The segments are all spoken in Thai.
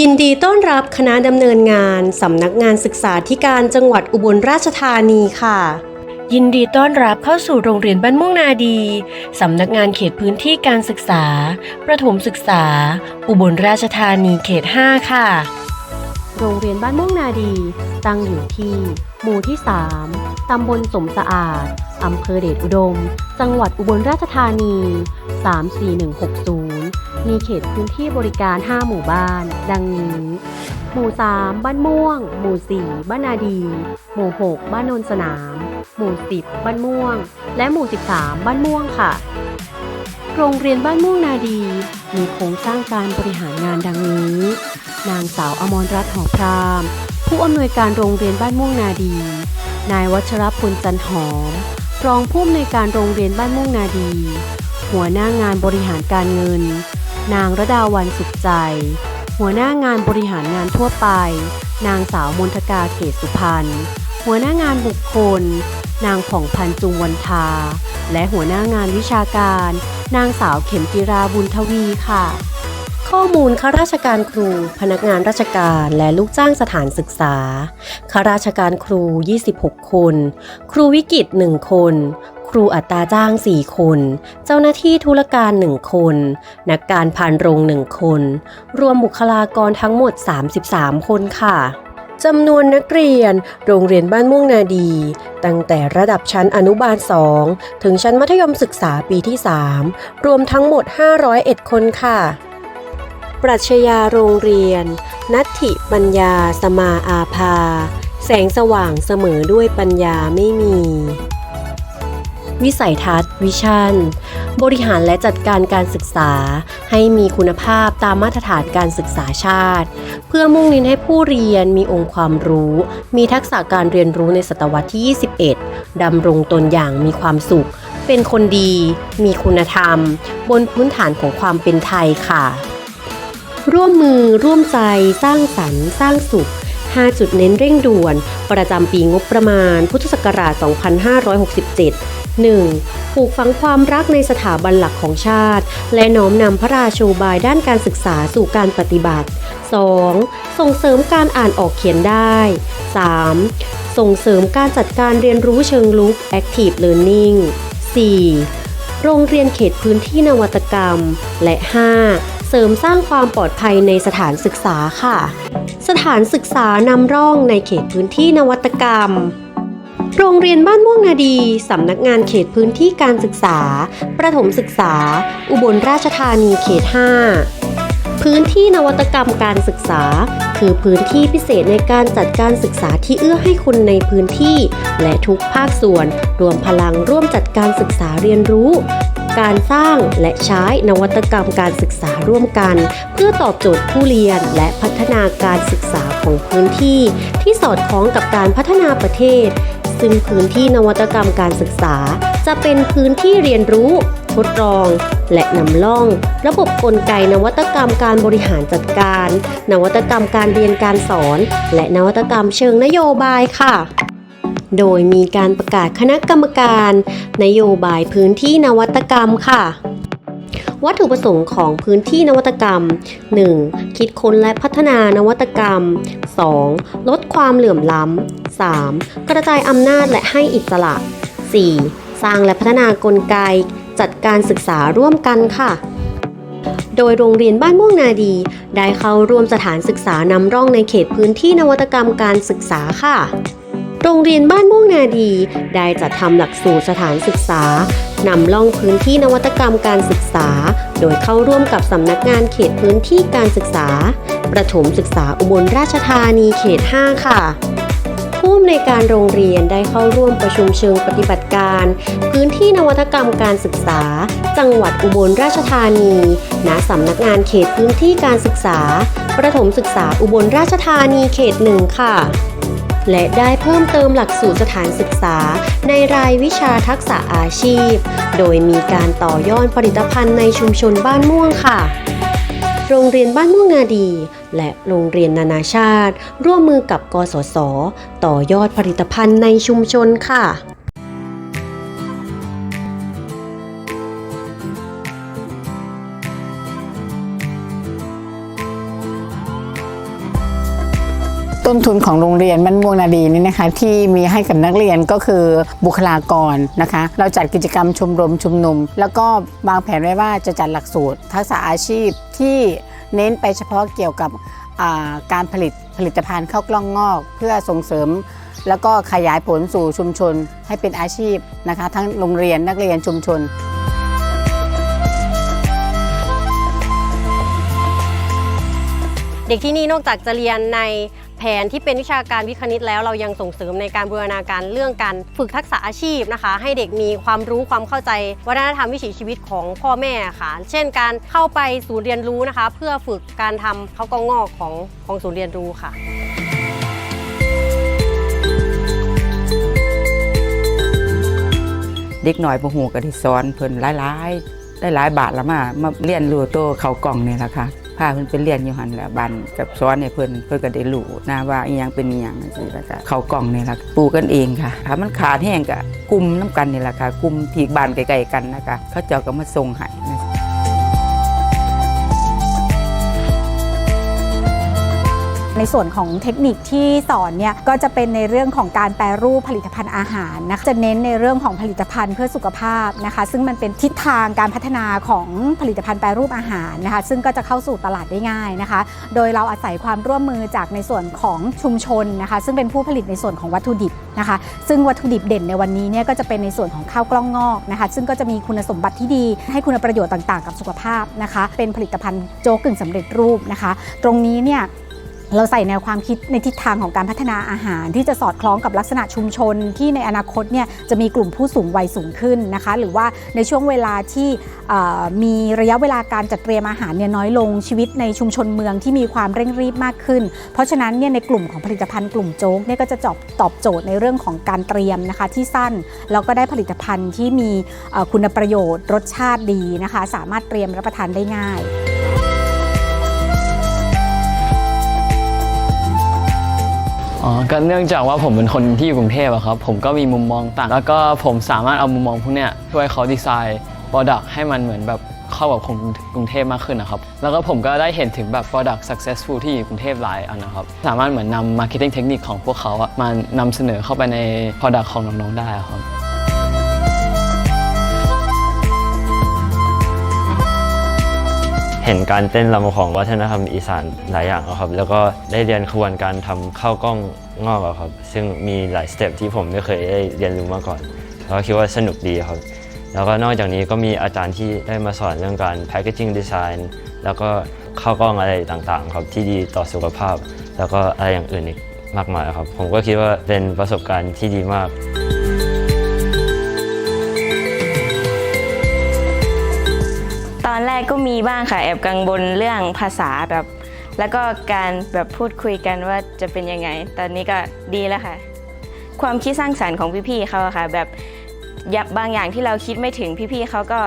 ยินดีต้อนรับคณะดำเนินงานสำนักงานศึกษาธิการจังหวัดอุบลราชธานีค่ะ ยินดีต้อนรับเข้าสู่โรงเรียนบ้านม่วงนาดีสำนักงานเขตพื้นที่การศึกษา ประถมศึกษา อุบลราชธานีเขต 5 ค่ะ โรงเรียนบ้านม่วงนาดีตั้งอยู่ที่หมู่ที่ 3 ตำบลสมสะอาดอำเภอเดชอุดม จังหวัดอุบลราชธานี 34160 มีเขตพื้นที่บริการ 5 หมู่บ้าน ดังนี้ หมู่ 3 บ้านม่วง หมู่ 4 บ้านนาดี หมู่ 6 บ้านโนนสนาม หมู่ 10 บ้านม่วง และหมู่ 13 บ้านม่วงค่ะ โรงเรียนบ้านม่วงนาดี มีโครงสร้างการบริหารงานดังนี้ นางสาวอมรรัตน์หอพราม ผู้อำนวยการโรงเรียนบ้านม่วงนาดี นายวัชรพลจันหอม รองผู้อำนวยการโรงเรียนบ้านม่วงนาดี หัวหน้างานบริหารการเงิน นางระดาวันสุขใจ หัวหน้างานบริหารงานทั่วไป นางสาวมนทกาเกตสุพันธ์หัวหน้างานบุคคล นางผ่องพันจุงวันทา และหัวหน้างานวิชาการ นางสาวเข็มจิราบุญทวีค่ะ ข้อมูลข้าราชการครู พนักงานราชการและลูกจ้างสถานศึกษาข้าราชการครู 26 คน ครูวิกิต1คนครูอัตราจ้าง 4 คน เจ้าหน้าที่ธุรการ 1 คน นักการพานโรง 1 คน รวมบุคลากรทั้งหมด 33 คนค่ะจำนวนนักเรียน โรงเรียนบ้านม่วงนาดี ตั้งแต่ระดับชั้นอนุบาล 2 ถึงชั้นมัธยมศึกษาปีที่ 3 รวมทั้งหมด 501 คนค่ะ ปรัชญาโรงเรียน นัตถิปัญญาสมาอาภา แสงสว่างเสมอด้วยปัญญาไม่มี วิสัยทัศน์ วิชั่น บริหารและจัดการการศึกษา ให้มีคุณภาพตามมาตรฐานการศึกษาชาติ เพื่อมุ่งเน้นให้ผู้เรียนมีองค์ความรู้ มีทักษะการเรียนรู้ในศตวรรษที่ 21 ดำรงตนอย่างมีความสุข เป็นคนดี มีคุณธรรม บนพื้นฐานของความเป็นไทยค่ะ ร่วมมือร่วมใจสร้างสรรค์ สร้างสุข5จุดเน้นเร่งด่วน ประจำปีงบประมาณ พุทธศักราช 2567 1. ปลูกฝังความรักในสถาบันหลักของชาติ และน้อมนำพระราโชบายด้านการศึกษาสู่การปฏิบัติ 2. ส่งเสริมการอ่านออกเขียนได้ 3. ส่งเสริมการจัดการเรียนรู้เชิงลุก Active Learning 4. โรงเรียนเขตพื้นที่นวัตกรรม และ 5. เสริมสร้างความปลอดภัยในสถานศึกษาค่ะ สถานศึกษานำร่องในเขตพื้นที่นวัตกรรม โรงเรียนบ้านม่วงนาดี สำนักงานเขตพื้นที่การศึกษา ประถมศึกษา อุบลราชธานีเขต 5 พื้นที่นวัตกรรมการศึกษา คือพื้นที่พิเศษในการจัดการศึกษาที่เอื้อให้คนในพื้นที่ และทุกภาคส่วน รวมพลังร่วมจัดการศึกษาเรียนรู้ การสร้างและใช้นวัตกรรมการศึกษาร่วมกัน เพื่อตอบโจทย์ผู้เรียนและพัฒนาการศึกษาของพื้นที่ ที่สอดคล้องกับการพัฒนาประเทศ ซึ่งพื้นที่นวัตกรรมการศึกษา จะเป็นพื้นที่เรียนรู้ ทดลอง และนำล่อง ระบบกลไกนวัตกรรมการบริหารจัดการ นวัตกรรมการเรียนการสอน และนวัตกรรมเชิงนโยบายค่ะโดยมีการประกาศคณะกรรมการ นโยบายพื้นที่นวัตกรรมค่ะ วัตถุประสงค์ของพื้นที่นวัตกรรม 1. คิดค้นและพัฒนานวัตกรรม 2. ลดความเหลื่อมล้ำ 3. กระจายอำนาจและให้อิสระ 4. สร้างและพัฒนากลไก จัดการศึกษาร่วมกันค่ะโดยโรงเรียนบ้านม่วงนาดี ได้เข้าร่วมสถานศึกษานำร่องในเขตพื้นที่นวัตกรรมการศึกษาค่ะ โรงเรียนบ้านม่วงนาดี ได้จัดทำหลักสูตรสถานศึกษานำล่องพื้นที่นวัตกรรมการศึกษา โดยเข้าร่วมกับสำนักงานเขตพื้นที่การศึกษา ประถมศึกษาอุบลราชธานีเขต 5 ค่ะผู้อำนวยการโรงเรียนได้เข้าร่วมประชุมเชิงปฏิบัติการ พื้นที่นวัตกรรมการศึกษา จังหวัดอุบลราชธานี ณ สำนักงานเขตพื้นที่การศึกษา ประถมศึกษาอุบลราชธานีเขตหนึ่งค่ะ และได้เพิ่มเติมหลักสูตรสถานศึกษา ในรายวิชาทักษะอาชีพ โดยมีการต่อยอดผลิตภัณฑ์ในชุมชนบ้านม่วงค่ะ โรงเรียนบ้านม่วงนาดี และโรงเรียนนานาชาติ ร่วมมือกับกสศต่อยอดผลิตภัณฑ์ในชุมชนค่ะ ต้นทุนของโรงเรียนบ้านม่วงนาดีนี่นะคะ ที่มีให้กับนักเรียนก็คือบุคลากรนะคะ เราจัดกิจกรรมชมรมชุมนุม แล้วก็วางแผนไว้ว่าจะจัดหลักสูตร ทักษะอาชีพที่เน้นไปเฉพาะเกี่ยวกับการผลิตผลิตภัณฑ์ข้าวกล้องงอก เพื่อส่งเสริม แล้วก็ขยายผลสู่ชุมชนให้เป็นอาชีพนะคะ ทั้งโรงเรียนนักเรียนชุมชนเด็กที่นี่นอกจากจะเรียนใน ผนที่เป็นวิชาการวิคณิตแล้วเรายังส่งเสริมในการบูรณาการเรื่องการฝึกทักษะอาชีพนะคะ ให้เด็กมีความรู้ความเข้าใจวัฒนธรรมวิถีชีวิตของพ่อแม่ค่ะ เช่น การเข้าไปศูนย์เรียนรู้นะคะ เพื่อฝึกการทำข้ากองงอกของของศูนย์เรียนรู้ค่ะเด็กหน่อยบ่ฮู้ก็ได้สอนเพิ่นหลายๆได้หลายบาทละมามาเรียนรู้ตัวเขากล่องเนี่ยละค่ะ พาเพิ่นไปเรียนอยู่หันแหละบันกับซ้อนให้เพิ่นเพิ่นก็ได้รู้นะว่าอีหยังเป็นอีหยังจังซี่แล้วก็เขากล่องนี่ล่ะปลูกกันเองค่ะถ้ามันขาดแห้งก็กลุ่มน้ำกันนี่ล่ะค่ะกลุ่มที่บ้านใกล้ๆกันนะคะเขาเจ้าก็มาส่งให้นะ ในส่วนของเทคนิคที่สอนเนี่ยก็จะเป็นในเรื่องของการแปรรูปผลิตภัณฑ์อาหารนะคะจะเน้นในเรื่องของผลิตภัณฑ์เพื่อสุขภาพนะคะ ซึ่งมันเป็นทิศทางการพัฒนาของผลิตภัณฑ์แปรรูปอาหารนะคะ ซึ่งก็จะเข้าสู่ตลาดได้ง่ายนะคะ โดยเราอาศัยความร่วมมือจากในส่วนของชุมชนนะคะ ซึ่งเป็นผู้ผลิตในส่วนของวัตถุดิบนะคะ ซึ่งวัตถุดิบเด่นในวันนี้เนี่ยก็จะเป็นในส่วนของข้าวกล้องงอกนะคะ ซึ่งก็จะมีคุณสมบัติที่ดี ให้คุณประโยชน์ต่างๆ กับสุขภาพนะคะ เป็นผลิตภัณฑ์โจ๊กกึ่งสำเร็จรูปนะคะ ตรงนี้เนี่ย เราใส่แนวความคิดในทิศทางของการพัฒนาอาหาร ที่จะสอดคล้องกับลักษณะชุมชน ที่ในอนาคตเนี่ยจะมีกลุ่มผู้สูงวัยสูงขึ้นนะคะ หรือว่าในช่วงเวลาที่มีระยะเวลาการจัดเตรียมอาหารเนี่ยน้อยลงชีวิตในชุมชนเมืองที่มีความเร่งรีบมากขึ้น เพราะฉะนั้นเนี่ยในกลุ่มของผลิตภัณฑ์กลุ่มโจ๊กเนี่ยก็จะตอบตอบโจทย์ในเรื่องของการเตรียมนะคะที่สั้นแล้วก็ได้ผลิตภัณฑ์ที่มีคุณประโยชน์ รสชาติดีนะคะ สามารถเตรียมรับประทานได้ง่าย อ๋อก็เนื่องจากว่าผมเป็นคนที่อยู่กรุงเทพอะครับ ผมก็มีมุมมองต่าง แล้วก็ผมสามารถเอามุมมองพวกเนี้ยช่วยเขาดีไซน์ Product ให้มันเหมือนแบบเข้ากับคนกรุงเทพมากขึ้นนะครับ แล้วก็ผมก็ได้เห็นถึงแบบ Product successful ที่อยู่กรุงเทพหลายอันนะครับ สามารถเหมือนนำ Marketing เทคนิคของพวกเขาอะมานำเสนอเข้าไปใน Product ของน้องๆได้ครับ เห็นการเต้นรำของวัฒนธรรมอีสานหลายอย่างครับ แล้วก็ได้เรียนขบวนการทำข้าวกล้องงอกครับ ซึ่งมีหลายสเต็ปที่ผมไม่เคยได้เรียนรู้มาก่อน แล้วก็คิดว่าสนุกดีครับ แล้วก็นอกจากนี้ก็มีอาจารย์ที่ได้มาสอนเรื่องการ packaging design แล้วก็ข้าวกล้องอะไรต่างๆ ครับที่ดีต่อสุขภาพ แล้วก็อะไรอย่างอื่นอีกมากมายครับ ผมก็คิดว่าเป็นประสบการณ์ที่ดีมาก กก็มีบ้างค่ะ แอบกังวลเรื่องภาษาแบบ แล้วก็การแบบพูดคุยกันว่าจะเป็นยังไง ตอนนี้ก็ดีแล้วค่ะ ความคิดสร้างสรรค์ของพี่ๆเขาอะค่ะ แบบบางอย่างที่เราคิดไม่ถึงพี่ๆเขาก็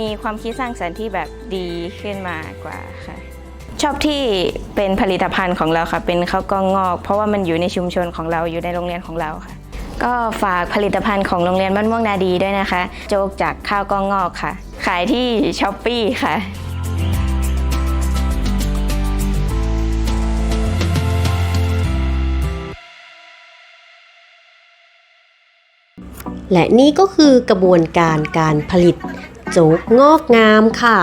มีความคิดสร้างสรรค์ที่แบบดีขึ้นมากว่าค่ะ ชอบที่เป็นผลิตภัณฑ์ของเราค่ะ เป็นข้าวกล้องงอก เพราะว่ามันอยู่ในชุมชนของเราอยู่ในโรงเรียนของเราค่ะ ก็ฝากผลิตภัณฑ์ของโรงเรียนบ้านม่วงนาดีด้วยนะคะ โจ๊กจากข้าวกล้องงอกค่ะ ขายที่ช้อปปี้ค่ะและนี่ก็คือกระบวนการการผลิตโจ๊กงอกงามค่ะ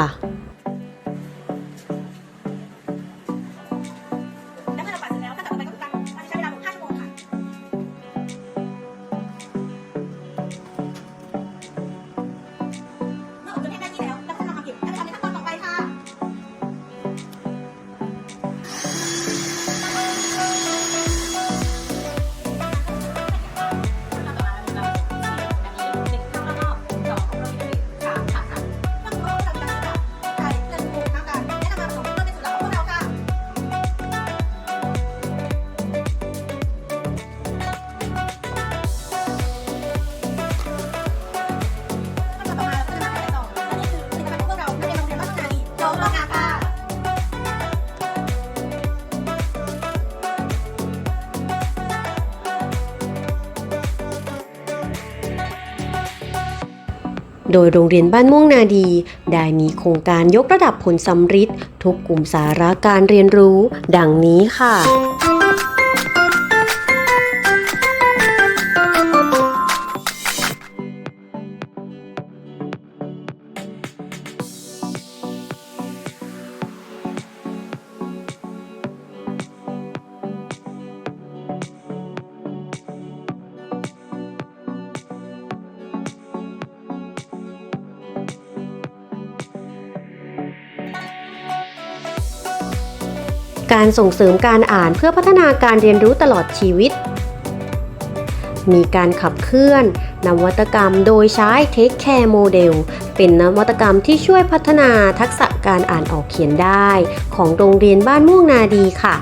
โดยโรงเรียนบ้านม่วงนาดี ได้มีโครงการยกระดับผลสำฤทธิ์ทุกกลุ่มสาระการเรียนรู้ ดังนี้ค่ะ การส่งเสริมการอ่านเพื่อพัฒนาการเรียนรู้ตลอดชีวิต มีการขับเคลื่อนนวัตกรรมโดยใช้ Take Care Model เป็นนวัตกรรมที่ช่วยพัฒนาทักษะการอ่านออกเขียนได้ ของโรงเรียนบ้านม่วงนาดีค่ะ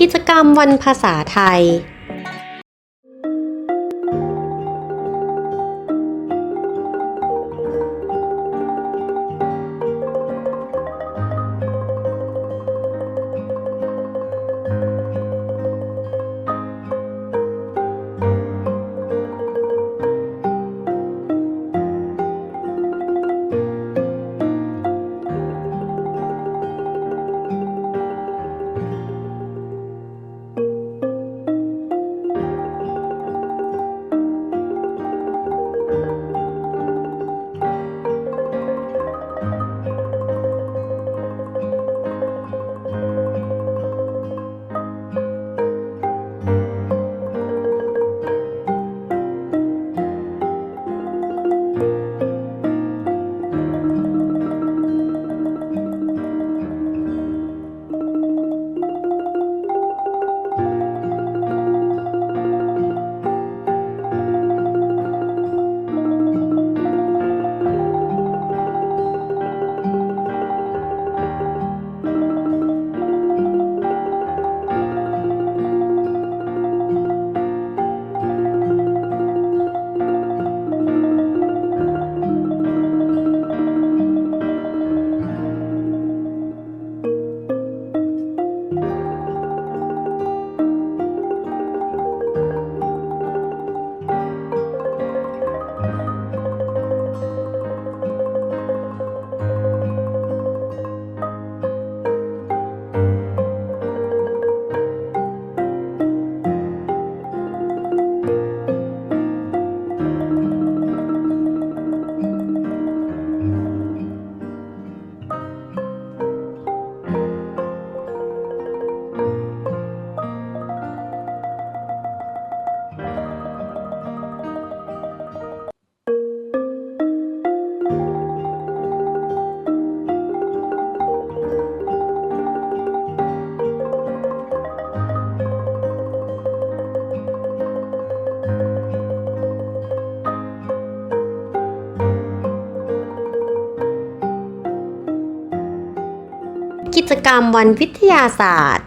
กิจกรรมวันภาษาไทย จกรรมวันวิทยาศาสตร์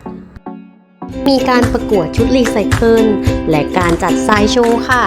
มีการประกวดชุดรีไซเคิลและการจัดไซด์โชว์ค่ะ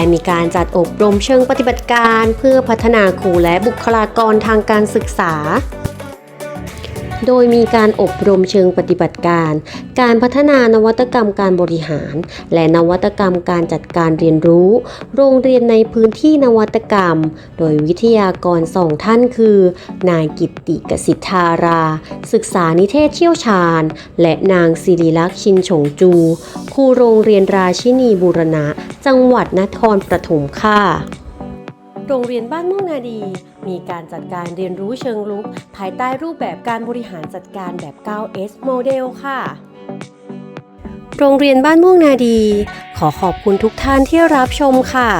ได้มีการจัดอบรมเชิงปฏิบัติการ เพื่อพัฒนาครูและบุคลากรทางการศึกษา โดยมีการอบรมเชิงปฏิบัติการ การพัฒนานวัตกรรมการบริหาร และนวัตกรรมการจัดการเรียนรู้ โรงเรียนในพื้นที่นวัตกรรม โดยวิทยากรสองท่านคือ นายกิตติกสิทธารา ศึกษานิเทศเชี่ยวชาญ และนางศิริลักษณ์ชินฉงจู ครูโรงเรียนราชินีบูรณะ จังหวัดนครปฐมค่ะ โรงเรียนบ้านม่วงนาดี มีการจัดการเรียนรู้เชิงลุก ภายใต้รูปแบบการบริหารจัดการแบบ 9S โมเดลค่ะ โรงเรียนบ้านม่วงนาดี ขอขอบคุณทุกท่านที่รับชมค่ะ